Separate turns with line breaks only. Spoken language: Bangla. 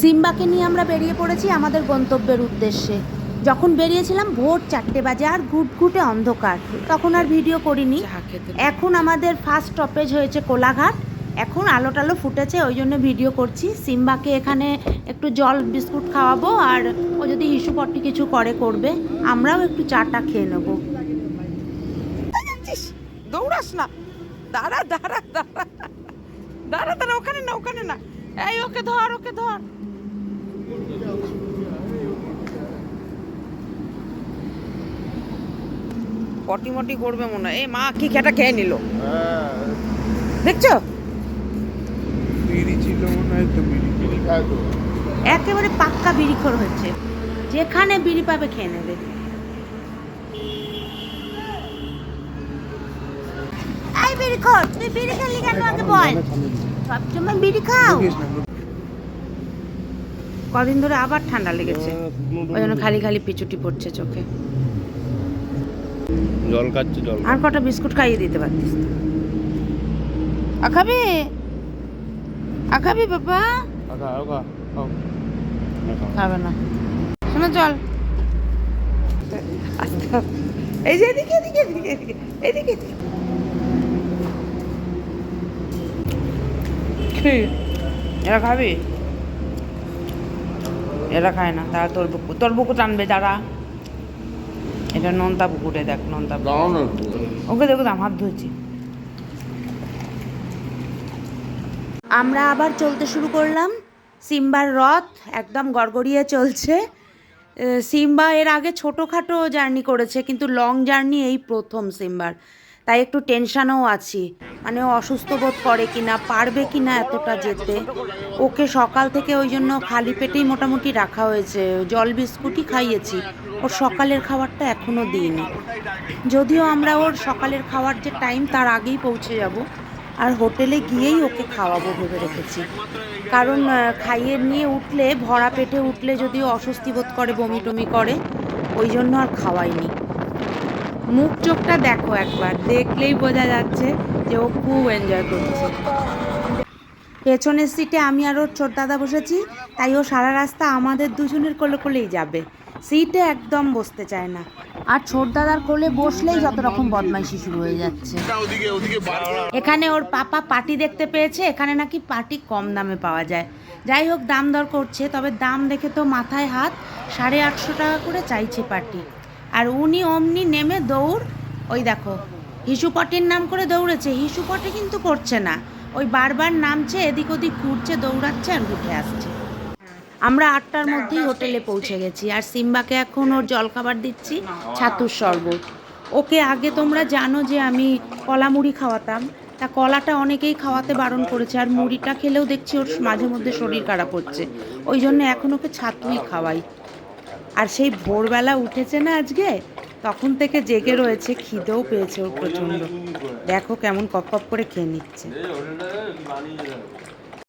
সিম্বাকে নিয়ে আমরা বেরিয়ে পড়েছি আমাদের গন্তব্যের উদ্দেশ্যে। যখন বেরিয়েছিলাম ভোর চারটে বাজে আর ঘুটঘুটে অন্ধকার। তখন আর ভিডিও করিনি। এখন আমাদের ফার্স্ট স্টপেজ হয়েছে কোলাঘাট। এখন আলো টালো ফুটেছে ওই জন্য ভিডিও করছি। সিম্বাকে এখানে একটু জল বিস্কুট খাওয়াবো আর ও যদি হিসুপট্টি কিছু করে করবে। আমরাও একটু চাটা খেয়ে নেব।
দৌড়াস না। দাঁড়া দাঁড়া দাঁড়া। দাঁড়া দাঁড়া ওখানে না ওখানে না। এই ওকে ধর ওকে ধর। পটি মটি করবে মনে হয়। এই মা কি খেটা খেয়ে নিল? দেখছ?
বিড়ি ছিল মনে হয় তো বিড়ি বিড়ি
একেবারে পাক্কা বিড়িখোর হয়েছে। যেখানে বিড়ি পাবে খেয়ে নেবে। এই বিড়িখোর তুই বিড়ি খেলি কেন আগে বল? সবসময় বিড়ি খাও। কদিন ধরে আবার ঠান্ডা লেগেছে। ওই জন্য খালি খালি পিছুটি পড়ছে চোখে।
জল খাচ্ছে জল
আর কটা বিস্কুট খাইয়ে দিতে পারতিস আ খাবি আ খাবি বাবা খাবে না। শোনো চল।
এই যে এদিকে এদিকে এদিকে এদিকে এদিকে। কি? এরা খাবি? এরা খায় না তারা তোর বুকু তোর বুকু টানবে যারা এটা নন্তা পুকুরে দেখ নন্তা পুকুর।
দাও না
ওকে দেখো দাম হাত ধুয়েছি।
আমরা আবার চলতে শুরু করলাম। সিম্বার রথ একদম গড়গড়িয়ে চলছে। সিম্বা এর আগে ছোটোখাটো জার্নি করেছে কিন্তু লং জার্নি এই প্রথম সিম্বার। তাই একটু টেনশানেও আছি। মানে অসুস্থ বোধ করে কি না পারবে কি না এতটা যেতে। ওকে সকাল থেকে ওই জন্য খালি পেটেই মোটামুটি রাখা হয়েছে। জল বিস্কুটই খাইয়েছি। ওর সকালের খাবারটা এখনও দিইনি। যদিও আমরা ওর সকালের খাওয়ার যে টাইম, তার আগেই পৌঁছে যাব। আর হোটেলে গিয়েই ওকে খাওয়াবো ভেবে রেখেছি। কারণ খাইয়ে নিয়ে উঠলে, ভরা পেটে উঠলে যদি অস্বস্তি বোধ করে, বমি টমি করে, ওই জন্য আর খাওয়াইনি। মুখ চোখটা দেখো একবার, দেখলেই বোঝা যাচ্ছে যে ও খুব এনজয় করছে। পেছনের সিটে আমি আর ওর ছোট দাদা বসেছি, তাই ও সারা রাস্তা আমাদের দুজনের কোলে কোলেই যাবে। সিটে একদম বসতে চায় না। আর ছোট দাদার কোলে বসলেই যত রকম বদমাইশি শুরু হয়ে যাচ্ছে। এখানে ওর পাপা পাটি দেখতে পেয়েছে, এখানে নাকি পাটি কম দামে পাওয়া যায়। যাই হোক, দাম দর করছে, তবে দাম দেখে তো মাথায় হাত, সাড়ে আটশো টাকা করে চাইছে পাটি আর উনি অমনি নেমে দৌড়, ওই দেখো হিসুপটির নাম করে দৌড়েছে হিসুপটি কিন্তু করছে না। ওই বারবার নামছে, এদিক ওদিক ঘুরছে, দৌড়াচ্ছে আর উঠে আসছে। আমরা আটটার মধ্যেই হোটেলে পৌঁছে গেছি, আর সিম্বাকে এখন ওর জলখাবার দিচ্ছি, ছাতুর শরবত। ওকে আগে তোমরা জানো যে আমি কলা মুড়ি খাওয়াতাম, তা কলাটা অনেকেই খাওয়াতে বারণ করেছে, আর মুড়িটা খেলেও দেখছি ওর মাঝে মধ্যে শরীর খারাপ হচ্ছে। ওই জন্য এখন ওকে ছাতুই খাওয়াই। আর সেই ভোরবেলা উঠেছে না আজকে, তখন থেকে জেগে রয়েছে, খিদেও পেয়েছে ওর প্রচণ্ড। দেখো কেমন কপ কপ করে খেয়ে নিচ্ছে।